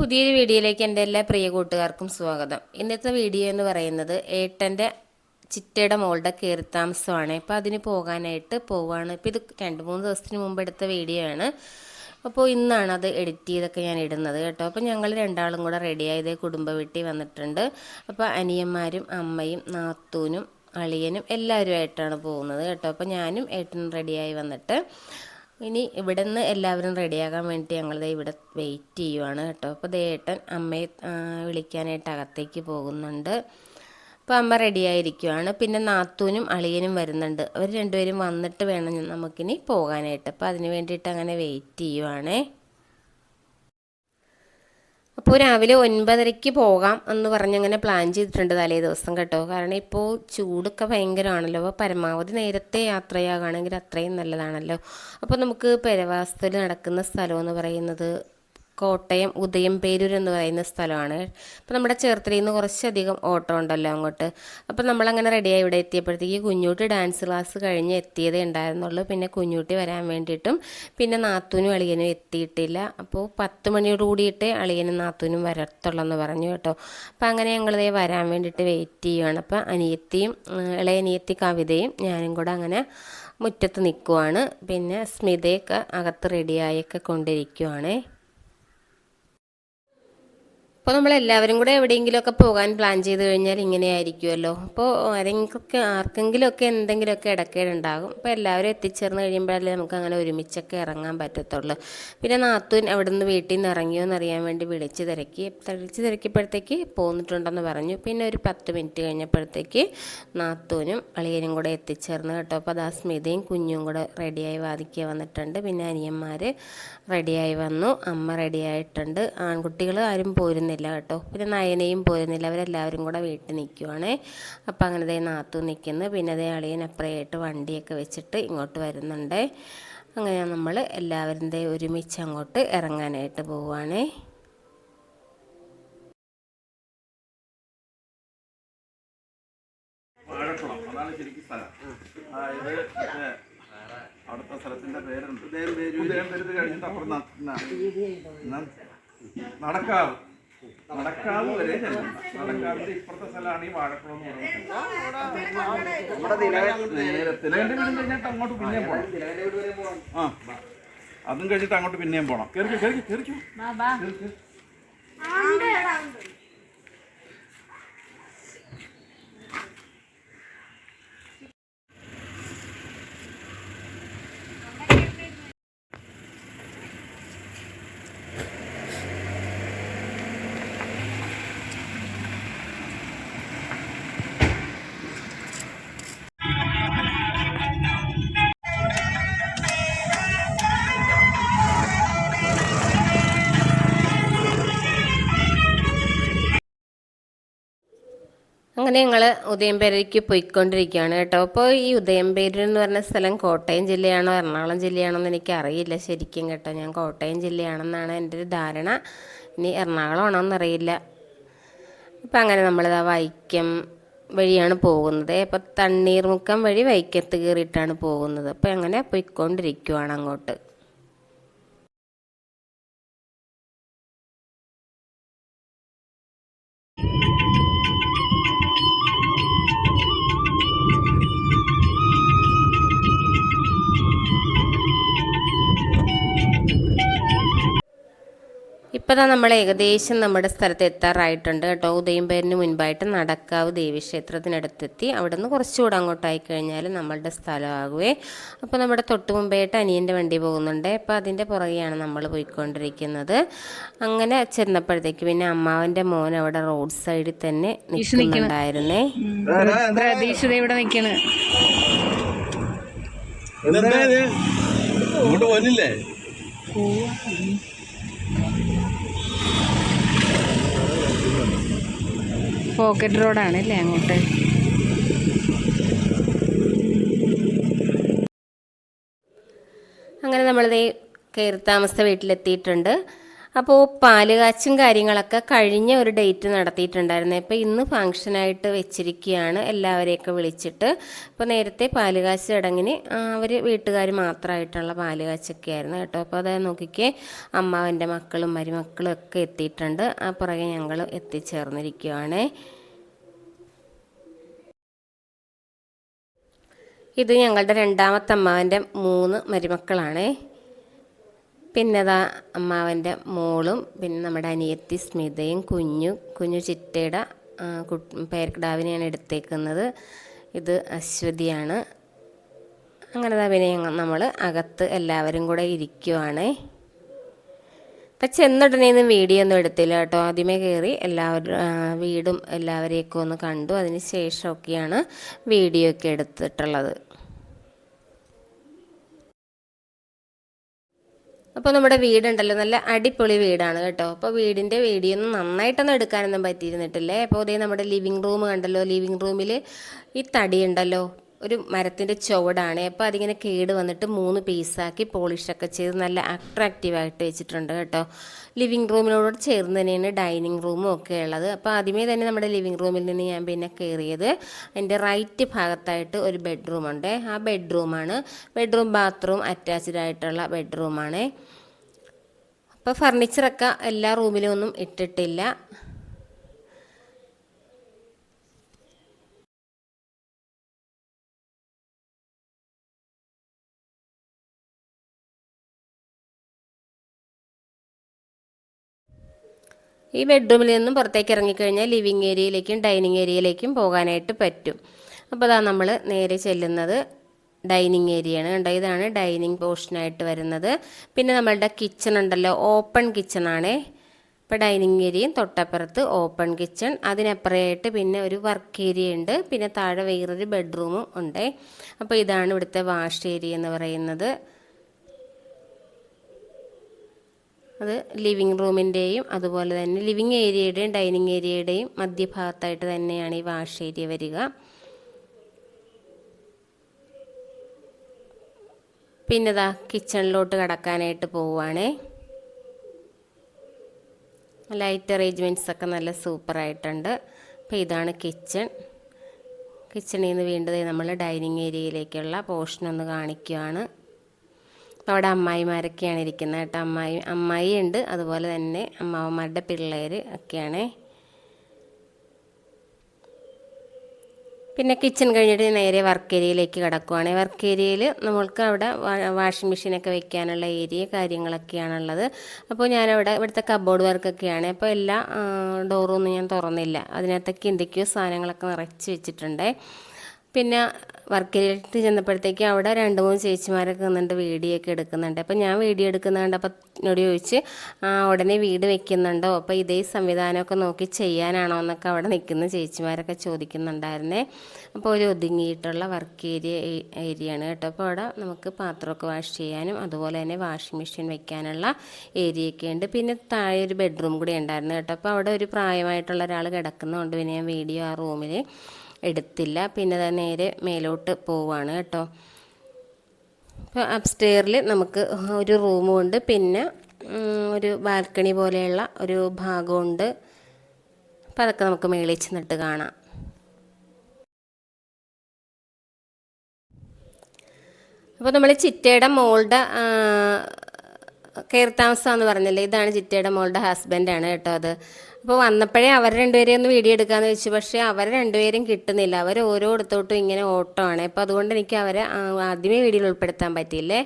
പുതിയൊരു വീഡിയോയിലേക്ക് എന്റെ എല്ലാ പ്രിയ കൂട്ടുകാർക്കും സ്വാഗതം. ഇന്നത്തെ വീഡിയോ എന്ന് പറയുന്നത് ഏട്ടന്റെ ചിറ്റയുടെ മോളുടെ കയറി താമസമാണ് അപ്പോൾ അതിന് പോകാനായിട്ട് പോവാണ്. ഇപ്പോൾ ഇത് രണ്ട് മൂന്ന് ദിവസത്തിന് മുമ്പ് എടുത്ത വീഡിയോ ആണ്. അപ്പോൾ ഇന്നാണ് അത് എഡിറ്റ് ചെയ്തൊക്കെ ഞാൻ ഇടുന്നത് കേട്ടോ. അപ്പോൾ ഞങ്ങൾ രണ്ടാളും കൂടെ റെഡിയായത് കുടുംബ വീട്ടിൽ വന്നിട്ടുണ്ട്. അപ്പോൾ അനിയന്മാരും അമ്മയും നാത്തൂനും അളിയനും എല്ലാവരുമായിട്ടാണ് പോകുന്നത് കേട്ടോ. അപ്പോൾ ഞാനും ഏട്ടനും റെഡിയായി വന്നിട്ട് ഇനി ഇവിടെ നിന്ന് എല്ലാവരും റെഡിയാകാൻ വേണ്ടി ഞങ്ങൾ ഇവിടെ വെയിറ്റ് ചെയ്യുവാണ് കേട്ടോ. അപ്പോൾ ദേട്ടൻ അമ്മയെ വിളിക്കാനായിട്ട് അകത്തേക്ക് പോകുന്നുണ്ട്. അപ്പോൾ അമ്മ റെഡിയായിരിക്കുവാണ് പിന്നെ നാത്തൂനും അളിയനും വരുന്നുണ്ട്. അവർ രണ്ടുപേരും വന്നിട്ട് വേണം നമുക്കിനി പോകാനായിട്ട്. അപ്പോൾ അതിന് വേണ്ടിയിട്ട് അങ്ങനെ വെയിറ്റ് ചെയ്യുവാണേ. അപ്പോൾ രാവിലെ ഒൻപതരയ്ക്ക് പോകാം എന്ന് പറഞ്ഞങ്ങനെ പ്ലാൻ ചെയ്തിട്ടുണ്ട് തലേ ദിവസം കേട്ടോ. കാരണം ഇപ്പോൾ ചൂടൊക്കെ ഭയങ്കരമാണല്ലോ. അപ്പോൾ പരമാവധി നേരത്തെ യാത്രയാകുകയാണെങ്കിൽ അത്രയും നല്ലതാണല്ലോ. അപ്പോൾ നമുക്ക് പെരവാസത്തിൽ നടക്കുന്ന സ്ഥലമെന്ന് പറയുന്നത് കോട്ടയം ഉദയംപേരൂർ എന്ന് പറയുന്ന സ്ഥലമാണ്. അപ്പോൾ നമ്മുടെ ചേർത്തലയിൽ നിന്ന് കുറച്ചധികം ഓട്ടോ ഉണ്ടല്ലോ അങ്ങോട്ട്. അപ്പോൾ നമ്മളങ്ങനെ റെഡിയായി ഇവിടെ എത്തിയപ്പോഴത്തേക്ക് കുഞ്ഞൂട്ടി ഡാൻസ് ക്ലാസ് കഴിഞ്ഞ് എത്തിയതേ ഉണ്ടായിരുന്നുള്ളൂ. പിന്നെ കുഞ്ഞൂട്ടി വരാൻ വേണ്ടിയിട്ടും പിന്നെ നാത്തൂനും അളിയനും എത്തിയിട്ടില്ല. അപ്പോൾ പത്ത് മണിയോട് കൂടിയിട്ട് അളിയനും നാത്തൂനും വരത്തുള്ളൂ എന്ന് പറഞ്ഞു കേട്ടോ. അപ്പോൾ അങ്ങനെ ഞങ്ങളിതേ വരാൻ വേണ്ടിയിട്ട് വെയിറ്റ് ചെയ്യുവാണ്. അപ്പോൾ അനിയത്തിയും ഇളയനിയത്തി കവിതയും ഞാനും കൂടെ അങ്ങനെ മുറ്റത്ത് നിൽക്കുവാണ് പിന്നെ സ്മിതയൊക്കെ അകത്ത് റെഡിയായൊക്കെ കൊണ്ടിരിക്കുവാണേ. അപ്പോൾ നമ്മളെല്ലാവരും കൂടെ എവിടെയെങ്കിലുമൊക്കെ പോകാൻ പ്ലാൻ ചെയ്ത് കഴിഞ്ഞാൽ ഇങ്ങനെ ആയിരിക്കുമല്ലോ അപ്പോൾ ആരെങ്കിലൊക്കെ ആർക്കെങ്കിലുമൊക്കെ എന്തെങ്കിലുമൊക്കെ ഇടക്കേടുണ്ടാകും അപ്പോൾ എല്ലാവരും എത്തിച്ചേർന്ന് കഴിയുമ്പോഴല്ലേ നമുക്ക് അങ്ങനെ ഒരുമിച്ചൊക്കെ ഇറങ്ങാൻ പറ്റത്തുള്ളൂ. പിന്നെ നാത്തുൻ അവിടെ നിന്ന് വീട്ടിൽ നിന്ന് ഇറങ്ങിയോ എന്നറിയാൻ വേണ്ടി വിളിച്ച് തിരക്കി വിളിച്ച് തിരക്കിയപ്പോഴത്തേക്ക് പോന്നിട്ടുണ്ടെന്ന് പറഞ്ഞു. പിന്നെ ഒരു പത്ത് മിനിറ്റ് കഴിഞ്ഞപ്പോഴത്തേക്ക് നാത്തൂനും അളിയനും കൂടെ എത്തിച്ചേർന്ന് കേട്ടോ. അപ്പോൾ അതാ സ്മിതയും കുഞ്ഞും കൂടെ റെഡിയായി വാദിക്കുക വന്നിട്ടുണ്ട്. പിന്നെ അനിയന്മാർ റെഡിയായി വന്നു. അമ്മ റെഡിയായിട്ടുണ്ട് ആൺകുട്ടികൾ ആരും പോരുന്നില്ല. കേട്ടോ. പിന്നെ നയനയും പോരുന്നില്ല അവരെല്ലാവരും കൂടെ വീട്ടിൽ നിൽക്കുവാണേ. അപ്പം അങ്ങനെ ദേ നാത്തു നിൽക്കുന്നു. പിന്നെ ദേ അളിയൻ അപ്പുറയായിട്ട് വണ്ടിയൊക്കെ വെച്ചിട്ട് ഇങ്ങോട്ട് വരുന്നുണ്ട്. അങ്ങനെ നമ്മൾ എല്ലാവരും ദേ ഒരുമിച്ച് അങ്ങോട്ട് ഇറങ്ങാനായിട്ട് പോവുകയാണേ അതാണ് ശരിക്കും സ്ഥലം. അവിടുത്തെ സ്ഥലത്തിന്റെ പേരുണ്ട്. ഉദയം പേര് കഴിഞ്ഞിട്ട് അപ്പുറം നടക്കാവ്. നടക്കാവ് വരെ ചെല്ലണം. നടക്കാവിന്റെ ഇപ്പുറത്തെ സ്ഥലമാണ് ഈ വാഴക്കുളം എന്ന് പറയുന്നത്. നേരെ തിലകന്റെ വീടും കഴിഞ്ഞിട്ട് അങ്ങോട്ട് പിന്നെയും പോണം. ആ. അതും കഴിഞ്ഞിട്ട് അങ്ങോട്ട് പിന്നെയും പോണം. കേറിക്കോ കേറിക്കോ കയറിക്കോ അങ്ങനെ ഞങ്ങൾ ഉദയംപേരയ്ക്ക് പോയിക്കൊണ്ടിരിക്കുകയാണ് കേട്ടോ. അപ്പോൾ ഈ ഉദയംപേരൂർ എന്ന് പറഞ്ഞ സ്ഥലം കോട്ടയം ജില്ലയാണോ എറണാകുളം ജില്ലയാണോ എന്ന് എനിക്ക് അറിയില്ല ശരിക്കും കേട്ടോ. ഞാൻ കോട്ടയം ജില്ലയാണെന്നാണ് എന്റെ ഒരു ധാരണ. ഇനി എറണാകുളം ആണോ എന്നറിയില്ല അപ്പം അങ്ങനെ നമ്മളിതാ വൈക്കം വഴിയാണ് പോകുന്നത്. അപ്പോൾ തണ്ണീർമുക്കം വഴി വൈക്കത്ത് കയറിയിട്ടാണ് പോകുന്നത്. അപ്പോൾ അങ്ങനെ പോയിക്കൊണ്ടിരിക്കുവാണ് അങ്ങോട്ട്? ഇപ്പോൾ തന്നെ നമ്മൾ ഏകദേശം നമ്മുടെ സ്ഥലത്ത് എത്താറായിട്ടുണ്ട് കേട്ടോ. ഉദയംപേരിന് മുൻപായിട്ട് നടക്കാവ് ദേവീക്ഷേത്രത്തിനടുത്തെത്തി. അവിടെ നിന്ന് കുറച്ചുകൂടെ അങ്ങോട്ടായി കഴിഞ്ഞാൽ നമ്മളുടെ സ്ഥലമാകുവേ. അപ്പോൾ നമ്മുടെ തൊട്ട് മുമ്പായിട്ട് അനിയന്റെ വണ്ടി പോകുന്നുണ്ട്. അപ്പോൾ അതിന്റെ പുറകെയാണ് നമ്മൾ പോയിക്കൊണ്ടിരിക്കുന്നത്. അങ്ങനെ ചെന്നപ്പോഴത്തേക്ക് പിന്നെ അമ്മാവന്റെ മോൻ അവിടെ റോഡ് സൈഡിൽ തന്നെ നിൽക്കുന്നുണ്ടായിരുന്നേ. ഇവിടെ നിക്കണ് ഇങ്ങോട്ട് പോലില്ലേ പോക്കറ്റ് റോഡാണ് അല്ലേ അങ്ങോട്ട്? അങ്ങനെ നമ്മളിതേ കയറി താമസ വീട്ടിലെത്തിയിട്ടുണ്ട്. അപ്പോൾ പാൽ കാച്ചും കാര്യങ്ങളൊക്കെ കഴിഞ്ഞ ഒരു ഡേറ്റ് നടത്തിയിട്ടുണ്ടായിരുന്നു. അപ്പോൾ ഇന്ന് ഫംഗ്ഷനായിട്ട് വെച്ചിരിക്കുകയാണ് എല്ലാവരെയൊക്കെ വിളിച്ചിട്ട്. അപ്പോൾ നേരത്തെ പാൽ കാച്ച് ചടങ്ങിന് അവർ വീട്ടുകാർ മാത്രമായിട്ടുള്ള പാൽ കാച്ചൊക്കെ ആയിരുന്നു കേട്ടോ. അപ്പോൾ അതായത് നോക്കിക്കേ അമ്മാവന്റെ മക്കളും മരുമക്കളും ഒക്കെ എത്തിയിട്ടുണ്ട്. ആ പുറകെ ഞങ്ങൾ എത്തിച്ചേർന്നിരിക്കുകയാണേ ഇത് ഞങ്ങളുടെ രണ്ടാമത്തെ അമ്മാവന്റെ മൂന്ന് മരുമക്കളാണേ. പിന്നെ ദാ അമ്മാവന്റെ മോളും പിന്നെ നമ്മുടെ അനിയത്തി സ്മിതയും കുഞ്ഞു കുഞ്ഞു ചിറ്റയുടെ പേർക്കിടാവിനെയാണ് എടുത്തേക്കുന്നത്. ഇത് അശ്വതിയാണ്. അങ്ങനെ പിന്നെ നമ്മൾ അകത്ത് എല്ലാവരും കൂടെ ഇരിക്കുവാണ്. അപ്പം ചെന്നുടനെയൊന്നും വീഡിയോ ഒന്നും എടുത്തില്ല കേട്ടോ. ആദ്യമേ കയറി എല്ലാവരും വീടും എല്ലാവരെയൊക്കെ ഒന്ന് കണ്ടു. അതിന് ശേഷമൊക്കെയാണ് വീഡിയോ ഒക്കെ എടുത്തിട്ടുള്ളത്. അപ്പോൾ നമ്മുടെ വീടുണ്ടല്ലോ നല്ല അടിപൊളി വീടാണ് കേട്ടോ. അപ്പോൾ വീടിന്റെ വീഡിയോ ഒന്നും നന്നായിട്ടൊന്നും എടുക്കാനൊന്നും പറ്റിയിരുന്നിട്ടില്ലേ? അപ്പോൾ ഇതേ നമ്മുടെ ലിവിങ് റൂം കണ്ടല്ലോ ലിവിങ് റൂമിൽ ഈ തടി ഉണ്ടല്ലോ. ഒരു മരത്തിന്റെ ചുവടാണ്. അപ്പോൾ അതിങ്ങനെ കേട് വന്നിട്ട് മൂന്ന് പീസാക്കി പോളിഷൊക്കെ ചെയ്ത് നല്ല അട്രാക്റ്റീവായിട്ട് വെച്ചിട്ടുണ്ട് കേട്ടോ. ലിവിങ് റൂമിനോട് ചേർന്ന് തന്നെയാണ് ഡൈനിങ് റൂമും ഒക്കെ ഉള്ളത്. അപ്പോൾ ആദ്യമേ തന്നെ നമ്മുടെ ലിവിങ് റൂമിൽ നിന്ന് ഞാൻ പിന്നെ കയറിയത് അതിന്റെ റൈറ്റ് ഭാഗത്തായിട്ട് ഒരു ബെഡ്റൂം ഉണ്ട്. ആ ബെഡ്റൂമാണ് ബെഡ്റൂം ബാത്റൂം അറ്റാച്ച്ഡ് ആയിട്ടുള്ള ബെഡ്റൂമാണ് അപ്പോൾ ഫർണിച്ചറൊക്കെ എല്ലാ റൂമിലും ഒന്നും ഇട്ടിട്ടില്ല. ഈ ബെഡ്റൂമിൽ നിന്നും പുറത്തേക്ക് ഇറങ്ങിക്കഴിഞ്ഞാൽ ലിവിങ് ഏരിയയിലേക്കും ഡൈനിങ് ഏരിയയിലേക്കും പോകാനായിട്ട് പറ്റും. അപ്പോൾ അതാ നമ്മൾ നേരെ ചെല്ലുന്നത് ഡൈനിങ് ഏരിയയാണ് കണ്ടോ? ഇതാണ് ഡൈനിങ് പോർഷനായിട്ട് വരുന്നത്. പിന്നെ നമ്മളുടെ കിച്ചൺ ഉണ്ടല്ലോ ഓപ്പൺ കിച്ചൺ ആണേ. ഇപ്പോൾ ഡൈനിങ് ഏരിയയും തൊട്ടപ്പുറത്ത് ഓപ്പൺ കിച്ചൺ അതിനപ്പുറമായിട്ട് പിന്നെ ഒരു വർക്ക് ഏരിയ ഉണ്ട്. പിന്നെ താഴെ വേറൊരു ബെഡ്റൂമും ഉണ്ട്. അപ്പോൾ ഇതാണ് ഇവിടുത്തെ വാഷ് ഏരിയ എന്ന് പറയുന്നത്. അത് ലിവിങ് റൂമിന്റെയും അതുപോലെ തന്നെ ലിവിങ് ഏരിയയുടെയും ഡൈനിങ് ഏരിയയുടെയും മധ്യഭാഗത്തായിട്ട് തന്നെയാണ് ഈ വാഷ് ഏരിയ വരിക. പിന്നെ ഇതാ കിച്ചണിലോട്ട് കടക്കാനായിട്ട് പോവുകയാണേ ലൈറ്റ് അറേഞ്ച്മെന്റ്സ് ഒക്കെ നല്ല സൂപ്പറായിട്ടുണ്ട് അപ്പോൾ ഇതാണ് കിച്ചൺ കിച്ചണിൽ നിന്ന് വീണ്ടും നമ്മൾ ഡൈനിങ് ഏരിയയിലേക്കുള്ള പോർഷൻ ഒന്ന് കാണിക്കുകയാണ് അവിടെ അമ്മായിമാരൊക്കെയാണ് ഇരിക്കുന്നത് കേട്ടോ. അമ്മായി അമ്മായി ഉണ്ട് അതുപോലെ തന്നെ അമ്മാവന്മാരുടെ പിള്ളേർ ഒക്കെയാണ്. പിന്നെ കിച്ചൺ കഴിഞ്ഞിട്ട് നേരെ വർക്ക് ഏരിയയിലേക്ക് കിടക്കുവാണ്. വർക്ക് ഏരിയയിൽ നമ്മൾക്ക് അവിടെ വാഷിംഗ് മെഷീനൊക്കെ വെക്കാനുള്ള ഏരിയ കാര്യങ്ങളൊക്കെയാണുള്ളത്. അപ്പോൾ ഞാനവിടെ ഇവിടുത്തെ കബോർഡ് വർക്കൊക്കെയാണ് അപ്പോൾ എല്ലാ ഡോറും ഒന്നും ഞാൻ തുറന്നില്ല. അതിനകത്തൊക്കെ എന്തൊക്കെയോ സാധനങ്ങളൊക്കെ നിറച്ച് വെച്ചിട്ടുണ്ട്. പിന്നെ വർക്കിലേക്ക് ചെന്നപ്പോഴത്തേക്ക് അവിടെ രണ്ട് മൂന്ന് ചേച്ചിമാരൊക്കെ നിന്നുണ്ട് വീഡിയോ ഒക്കെ എടുക്കുന്നുണ്ട്. അപ്പോൾ ഞാൻ വീഡിയോ എടുക്കുന്നുണ്ട്. കണ്ടപ്പോൾ എന്നോട് ചോദിച്ച് ഉടനെ വീട് വെക്കുന്നുണ്ടോ? അപ്പോൾ ഇതേ സംവിധാനമൊക്കെ നോക്കി ചെയ്യാനാണോ? എന്നൊക്കെ അവിടെ നിൽക്കുന്ന ചേച്ചിമാരൊക്കെ ചോദിക്കുന്നുണ്ടായിരുന്നേ. അപ്പോൾ ഒരു ഒതുങ്ങിയിട്ടുള്ള വർക്ക് ഏരിയ ഏരിയയാണ് കേട്ടോ. അപ്പോൾ അവിടെ നമുക്ക് പാത്രമൊക്കെ വാഷ് ചെയ്യാനും അതുപോലെ തന്നെ വാഷിംഗ് മെഷീൻ വെക്കാനുള്ള ഏരിയയൊക്കെ ഉണ്ട്. പിന്നെ താഴെ ഒരു ബെഡ്റൂം കൂടി ഉണ്ടായിരുന്നു കേട്ടോ. അപ്പോൾ അവിടെ ഒരു പ്രായമായിട്ടുള്ള ഒരാൾ കിടക്കുന്നതുകൊണ്ട് പിന്നെ ഞാൻ വീഡിയോ ആ റൂമിൽ എടുത്തില്ല. പിന്നെ നേരെ മേലോട്ട് പോവാണ് കേട്ടോ. അപ്പോൾ അപ്സ്റ്റെയറിൽ നമുക്ക് ഒരു റൂമുണ്ട് പിന്നെ ഒരു ബാൽക്കണി പോലെയുള്ള ഒരു ഭാഗമുണ്ട്. അപ്പോൾ അതൊക്കെ നമുക്ക് മേളിൽ ചെന്നിട്ട് കാണാം. അപ്പോൾ നമ്മൾ ചിറ്റയുടെ മോളുടെ കയറി താമസം എന്ന് പറഞ്ഞില്ലേ? ഇതാണ് ചിറ്റയുടെ മോളുടെ ഹസ്ബൻഡാണ് കേട്ടോ അത്. അപ്പോൾ വന്നപ്പോഴേ അവർ രണ്ടുപേരെയും ഒന്ന് വീഡിയോ എടുക്കാന്ന് വെച്ചു. പക്ഷേ അവർ രണ്ടുപേരും കിട്ടുന്നില്ല. അവർ ഓരോ ഇടത്തോട്ടും ഇങ്ങനെ ഓട്ടമാണ്. അപ്പോൾ അതുകൊണ്ട് എനിക്ക് അവരെ ആദ്യമേ വീഡിയോയിൽ ഉൾപ്പെടുത്താൻ പറ്റിയില്ലേ?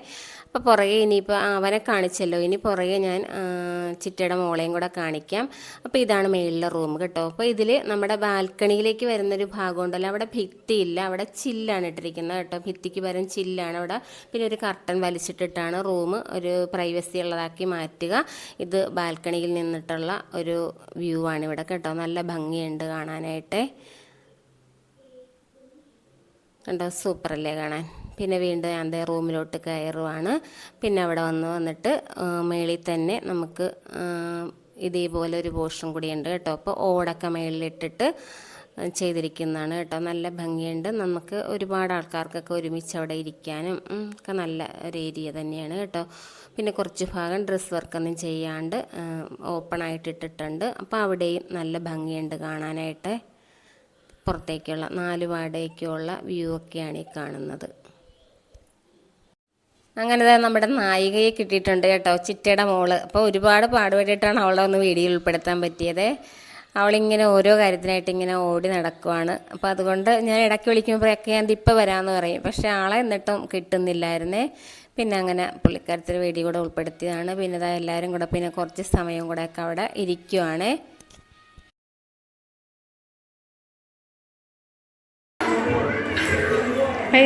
അപ്പോൾ പുറകെ ഇനിയിപ്പോൾ അവനെ കാണിച്ചല്ലോ. ഇനി പുറകെ ഞാൻ ചിറ്റയുടെ മോളെയും കൂടെ കാണിക്കാം. അപ്പോൾ ഇതാണ് മേളിലെ റൂം കേട്ടോ. അപ്പോൾ ഇതിൽ നമ്മുടെ ബാൽക്കണിയിലേക്ക് വരുന്നൊരു ഭാഗം ഉണ്ടല്ലോ അവിടെ ഭിത്തിയില്ല. അവിടെ ചില്ലാണ് ഇട്ടിരിക്കുന്നത് കേട്ടോ. ഭിത്തിക്ക് പകരം ചില്ലാണ് അവിടെ. പിന്നെ ഒരു കർട്ടൻ വലിച്ചിട്ടിട്ടാണ് റൂം ഒരു പ്രൈവസി ഉള്ളതാക്കി മാറ്റുക. ഇത് ബാൽക്കണിയിൽ നിന്നിട്ടുള്ള ഒരു വ്യൂ ആണ് ഇവിടെ കേട്ടോ. നല്ല ഭംഗിയുണ്ട് കാണാനായിട്ട്. കണ്ടോ? സൂപ്പറല്ലേ കാണാൻ? പിന്നെ വീണ്ടും ഞാൻ അതേ റൂമിലോട്ട് കയറുവാണ്. പിന്നെ അവിടെ വന്ന് വന്നിട്ട് മേളിൽ തന്നെ നമുക്ക് ഇതേപോലെ ഒരു പോർഷൻ കൂടി ഉണ്ട് കേട്ടോ. അപ്പോൾ ഓടൊക്കെ മേളിലിട്ടിട്ട് ചെയ്തിരിക്കുന്നതാണ് കേട്ടോ. നല്ല ഭംഗിയുണ്ട്. നമുക്ക് ഒരുപാട് ആൾക്കാർക്കൊക്കെ ഒരുമിച്ച് അവിടെ ഇരിക്കാനും ഒക്കെ നല്ല ഒരു ഏരിയ തന്നെയാണ് കേട്ടോ. പിന്നെ കുറച്ച് ഭാഗം ഡ്രസ് വർക്കൊന്നും ചെയ്യാണ്ട് ഓപ്പൺ ആയിട്ട് ഇട്ടിട്ടുണ്ട്. അപ്പോൾ അവിടെയും നല്ല ഭംഗിയുണ്ട് കാണാനായിട്ട്. പുറത്തേക്കുള്ള നാല് വ്യൂ ഒക്കെയാണ് ഈ കാണുന്നത്. അങ്ങനെ നമ്മുടെ നായികയെ കിട്ടിയിട്ടുണ്ട് കേട്ടോ ചിറ്റയുടെ മോൾ. അപ്പോൾ ഒരുപാട് പാടുപെട്ടിട്ടാണ് അവളെ ഒന്ന് വീഡിയോ ഉൾപ്പെടുത്താൻ പറ്റിയത്. അവളിങ്ങനെ ഓരോ കാര്യത്തിനായിട്ട് ഇങ്ങനെ ഓടി നടക്കുവാണ്. അപ്പോൾ അതുകൊണ്ട് ഞാൻ ഇടയ്ക്ക് വിളിക്കുമ്പോഴൊക്കെ ഞാൻ ഇപ്പം വരാമെന്ന് പറയും. പക്ഷേ ആളെ എന്നിട്ടും കിട്ടുന്നില്ലായിരുന്നേ. പിന്നെ അങ്ങനെ പുള്ളിക്കാരത്തിൽ വീഡിയോ കൂടെ ഉൾപ്പെടുത്തിയതാണ്. പിന്നെ ഇതാ എല്ലാവരും കൂടെ പിന്നെ കുറച്ച് സമയം കൂടെ ഒക്കെ അവിടെ ഇരിക്കുവാണേ.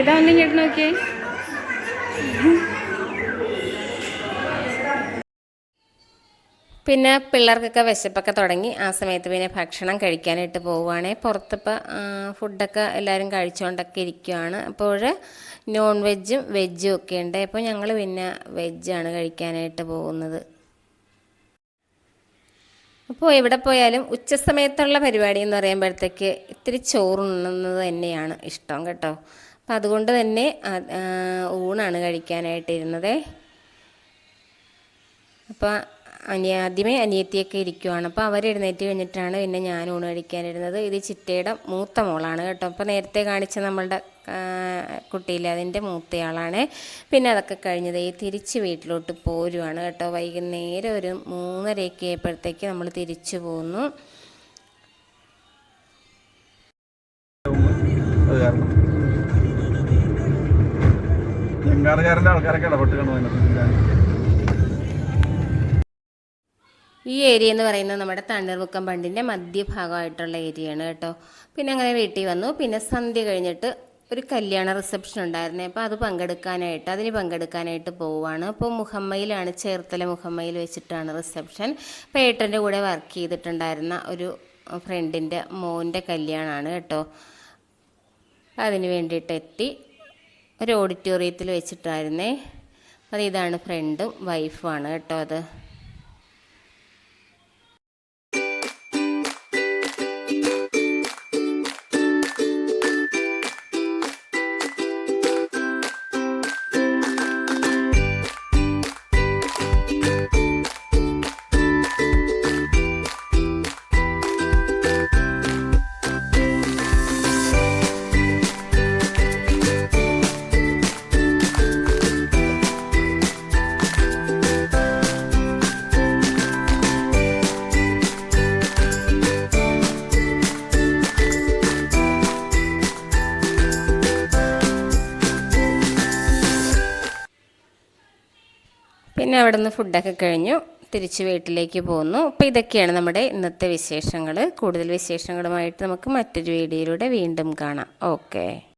ഇതാ ഒന്നും ഇങ്ങോട്ട് നോക്കിയേ. പിന്നെ പിള്ളേർക്കൊക്കെ വിശപ്പൊക്കെ തുടങ്ങി. ആ സമയത്ത് പിന്നെ ഭക്ഷണം കഴിക്കാനായിട്ട് പോവുകയാണെ പുറത്തിപ്പോൾ ഫുഡൊക്കെ എല്ലാവരും കഴിച്ചുകൊണ്ടൊക്കെ ഇരിക്കുകയാണ് അപ്പോൾ നോൺ വെജും വെജും ഒക്കെ ഉണ്ട്. അപ്പോൾ ഞങ്ങൾ പിന്നെ വെജാണ് കഴിക്കാനായിട്ട് പോകുന്നത്. അപ്പോൾ എവിടെ പോയാലും ഉച്ച സമയത്തുള്ള പരിപാടി എന്ന് പറയുമ്പോഴത്തേക്ക് ഇത്തിരി ചോറുണ്ണുന്നത് തന്നെയാണ് ഇഷ്ടം കേട്ടോ. അപ്പം അതുകൊണ്ട് തന്നെ ഊണാണ് കഴിക്കാനായിട്ടിരുന്നത് അപ്പോൾ അനിയ ആദ്യമേ അനിയത്തിയൊക്കെ ഇരിക്കുവാണ്. അപ്പോൾ അവർ എഴുന്നേറ്റ് കഴിഞ്ഞിട്ടാണ് പിന്നെ ഞാൻ ഊണ് കഴിക്കാനിരുന്നത്. ഇത് ചിറ്റയുടെ മൂത്ത മോളാണ് കേട്ടോ. അപ്പോൾ നേരത്തെ കാണിച്ച നമ്മളുടെ ആ, കുട്ടിയില്ലേ അതിന്റെ മൂത്തയാളാണ്. പിന്നെ അതൊക്കെ കഴിഞ്ഞത് ഈ തിരിച്ച് വീട്ടിലോട്ട് പോരുവാണ് കേട്ടോ. വൈകുന്നേരം ഒരു മൂന്നരയൊക്കെ ആയപ്പോഴത്തേക്ക് നമ്മൾ തിരിച്ചു പോന്നു. ആൾക്കാരൊക്കെ ഇടപെട്ട് ഈ ഏരിയ എന്ന് പറയുന്നത് നമ്മുടെ തണ്ണീർമുക്കം ബണ്ടിന്റെ മധ്യഭാഗമായിട്ടുള്ള ഏരിയയാണ് കേട്ടോ. പിന്നെ അങ്ങനെ വീട്ടിൽ വന്നു. പിന്നെ സന്ധ്യ കഴിഞ്ഞിട്ട് ഒരു കല്യാണ റിസപ്ഷൻ ഉണ്ടായിരുന്നേ. അപ്പോൾ അത് പങ്കെടുക്കാനായിട്ട് അതിന് പങ്കെടുക്കാനായിട്ട് പോവുകയാണ്. അപ്പോൾ മുഹമ്മയിലാണ് ചേർത്തല മുഹമ്മയിൽ വെച്ചിട്ടാണ് റിസപ്ഷൻ അപ്പോൾ ഏട്ടന്റെ കൂടെ വർക്ക് ചെയ്തിട്ടുണ്ടായിരുന്ന ഒരു ഫ്രണ്ടിന്റെ മോന്റെ കല്യാണമാണ് കേട്ടോ. അതിന് വേണ്ടിയിട്ട് എത്തി. ഒരു ഓഡിറ്റോറിയത്തിൽ വെച്ചിട്ടായിരുന്നേ. അപ്പോൾ ഇതാണ് ഫ്രണ്ടും വൈഫുമാണ് കേട്ടോ അത്. പിന്നെ അവിടെ നിന്ന് ഫുഡൊക്കെ കഴിഞ്ഞു. തിരിച്ച് വീട്ടിലേക്ക് പോകുന്നു അപ്പോൾ ഇതൊക്കെയാണ് നമ്മുടെ ഇന്നത്തെ വിശേഷങ്ങൾ കൂടുതൽ വിശേഷങ്ങളുമായിട്ട് നമുക്ക് മറ്റൊരു വീഡിയോയിലൂടെ വീണ്ടും കാണാം. ഓക്കെ.